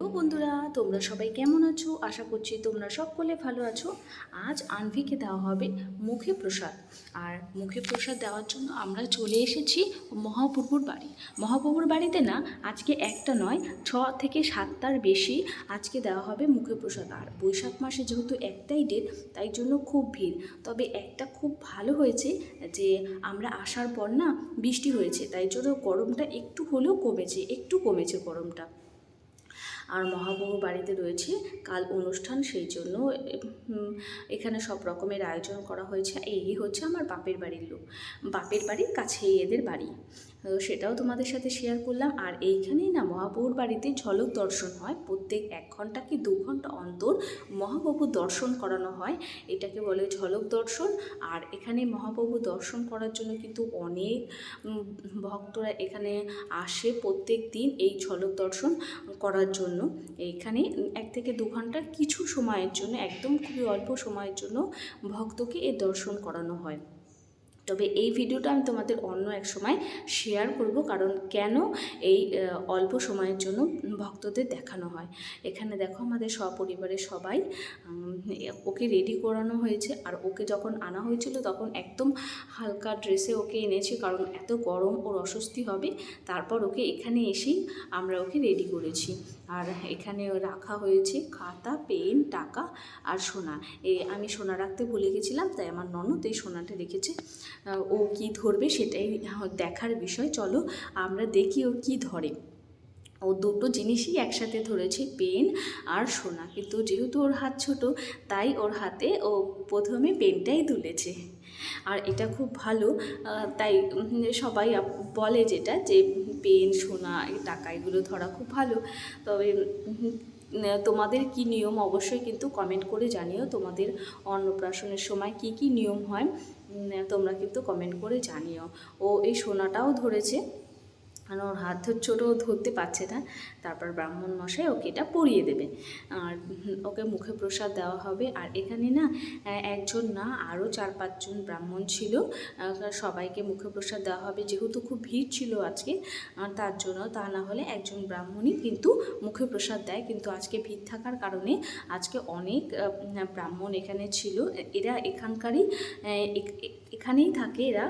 তো বন্ধুরা, তোমরা সবাই কেমন আছো? আশা করছি তোমরা সকলে ভালো আছো। আজ আনভিকে দেওয়া হবে মুখে প্রসাদ। আর মুখে প্রসাদ দেওয়ার জন্য আমরা চলে এসেছি মহাপ্রভুর বাড়ি। মহাপ্রভুর বাড়িতে না, আজকে একটা নয়, ছ থেকে সাতটার বেশি আজকে দেওয়া হবে মুখে প্রসাদ। আর বৈশাখ মাসে যেহেতু একটাই ডেট তাই জন্য খুব ভিড়। তবে একটা খুব ভালো হয়েছে যে, আমরা আসার পর না বৃষ্টি হয়েছে, তাই জন্য গরমটা একটু হলেও কমেছে, একটু কমেছে গরমটা। আর মহাপ্রভু বাড়িতে রয়েছে। কাল অনুষ্ঠান, সেই জন্য এখানে সব রকমের আয়োজন করা হয়েছে। এই হচ্ছে আমার বাপের বাড়ির লোক। বাপের বাড়ির কাছেই এদের বাড়ি। তো সেটাও তোমাদের সাথে শেয়ার করলাম। আর এইখানেই না মহাপ্রভুর বাড়িতে ঝলক দর্শন হয়। প্রত্যেক এক ঘণ্টা কি দু ঘণ্টা অন্তর মহাপ্রভুর দর্শন করানো হয়। এটাকে বলে ঝলক দর্শন। আর এখানে মহাপ্রভু দর্শন করার জন্য কিন্তু অনেক ভক্তরা এখানে আসে প্রত্যেক দিন এই ঝলক দর্শন করার জন্য। এইখানে এক থেকে দু ঘণ্টার কিছু সময়ের জন্য, একদম খুবই অল্প সময়ের জন্য ভক্তকে এ দর্শন করানো হয়। তবে এই ভিডিওটা আমি তোমাদের অন্য এক সময় শেয়ার করব, কারণ কেন এই অল্প সময়ের জন্য ভক্তদের দেখানো হয়। এখানে দেখো আমাদের সপরিবারের সবাই ওকে রেডি করানো হয়েছে, আর ওকে যখন আনা হয়েছিল তখন একদম হালকা ড্রেসে ওকে এনেছে, কারণ এত গরম ওর অস্বস্তি হবে, তারপর ওকে এখানে এসেই আমরা ওকে রেডি করেছি। আর এখানে রাখা হয়েছে খাতা, পেন, টাকা আর সোনা। এ, আমি সোনা রাখতে ভুলে গেছিলাম, তাই আমার ননদ এই সোনাটা রেখেছে। ও কি ধরবে সেটাই দেখার বিষয়। চলো আমরা দেখি ও কি ধরে। ও দুটো জিনিসই একসাথে ধরেছে, পেন আর সোনা। কিন্তু যেহেতু ওর হাত ছোট, তাই ওর হাতে ও প্রথমে পেনটাই তুলেছে। আর এটা খুব ভালো তাই সবাই বলে যেটা যে পেন, সোনা টাকা, এগুলো ধরা খুব ভালো। তবে তোমাদের কি নিয়ম? অবশ্যই কিন্তু কমেন্ট করে জানিও তোমাদের অন্নপ্রাশনের সময় কি কি নিয়ম হয়। তোমরা কিন্তু কমেন্ট করে জানিও। ও এই সোনাটাও ধরেছে। আর ওর হাত ছোটো ধরতে পারছে না। তারপর ব্রাহ্মণ মশাই ওকে এটা পরিয়ে দেবে। আর ওকে মুখে প্রসাদ দেওয়া হবে। আর এখানে না একজন না আরও চার পাঁচজন ব্রাহ্মণ ছিল। সবাইকে মুখে প্রসাদ দেওয়া হবে। যেহেতু খুব ভিড় ছিল আজকে আর তার জন্য তা না হলে একজন ব্রাহ্মণই কিন্তু মুখে প্রসাদ দেয়। কিন্তু আজকে ভিড় থাকার কারণে আজকে অনেক ব্রাহ্মণ এখানে ছিল। এরা এখানকারই এখানেই থাকে এরা।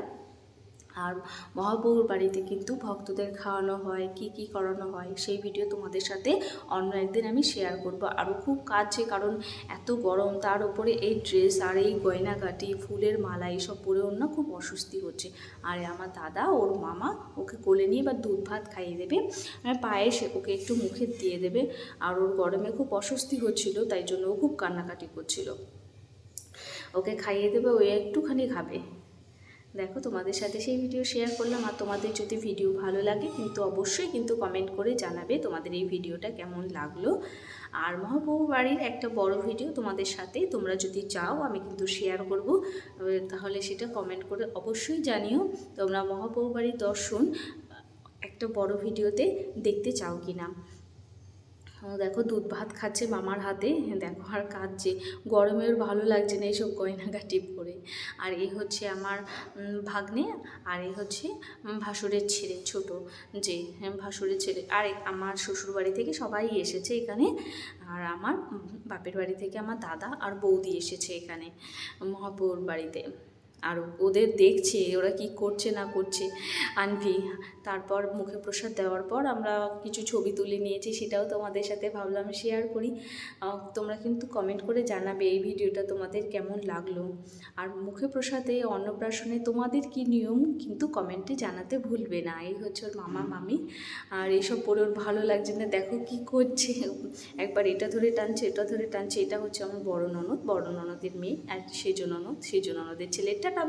আর মহাপ্রভুর বাড়িতে কিন্তু ভক্তদের খাওয়ানো হয়, কি কি করানো হয়, সেই ভিডিও তোমাদের সাথে অন্য একদিন আমি শেয়ার করব। আরও খুব কাজে কারণ এত গরম, তার উপরে এই ড্রেস আর এই গয়নাগাটি, ফুলের মালা, এইসব পরে ওর না খুব অস্বস্তি হচ্ছে। আর আমার দাদা, ওর মামা ওকে কোলে নিয়ে বা দুধ ভাত খাইয়ে দেবে আর পায়েস ওকে একটু মুখে দিয়ে দেবে। আর ওর গরমে খুব অস্বস্তি হচ্ছিল, তাই জন্য ও খুব কান্নাকাটি করছিল। ওকে খাইয়ে দেবে, ও একটুখানি খাবে। দেখো, তোমাদের সাথে সেই ভিডিও শেয়ার করলাম আর তোমাদের যদি ভিডিও ভালো লাগে, কিন্তু অবশ্যই কিন্তু কমেন্ট করে জানাবে তোমাদের এই ভিডিওটা কেমন লাগল। আর মহাপ্রভু বাড়ির একটা বড় ভিডিও তোমাদের সাথে তোমরা যদি চাও, আমি কিন্তু শেয়ার করব। তাহলে সেটা কমেন্ট করে অবশ্যই জানিও। তোমরা মহাপ্রভু বাড়ির দর্শন, একটা বড় ভিডিওতে দেখতে চাও কি না দেখো দুধ ভাত খাচ্ছে মামার হাতে দেখো আর কাঁদছে। গরমে ওর ভালো লাগছে না এইসব গয়নাগাটি পরে। আর এই হচ্ছে আমার ভাগ্নে আর এই হচ্ছে ভাসুরের ছেলে ছোট যে হ্যাঁ, ভাসুরের ছেলে। আর আমার শ্বশুর বাড়ি থেকে সবাই এসেছে এখানে। আর আমার বাপের বাড়ি থেকে আমার দাদা আর বৌদি এসেছে এখানে মহাপৌর বাড়িতে। আর ওদের দেখছে, ওরা কি করছে না করছে। আনভি, তারপর মুখে প্রসাদ দেওয়ার পর আমরা কিছু ছবি তুলে নিয়েছি, সেটাও তোমাদের সাথে ভাবলাম শেয়ার করি। তোমরা কিন্তু কমেন্ট করে জানাবে এই ভিডিওটা তোমাদের কেমন লাগল। আর মুখে প্রসাদে, অন্নপ্রাশনে তোমাদের কি নিয়ম কিন্তু কমেন্টে জানাতে ভুলবে না। এই হচ্ছে ওর মামা, মামি। আর এইসব পরে ওর ভালো লাগছে না, দেখো কি করছে। একবার এটা ধরে টানছে এটা ধরে টানছে, এটা হচ্ছে আমার বড় ননদ, বড় ননদের মেয়ে, আর সেজ ননদ সেজ ননদের ছেলেটা। Chao,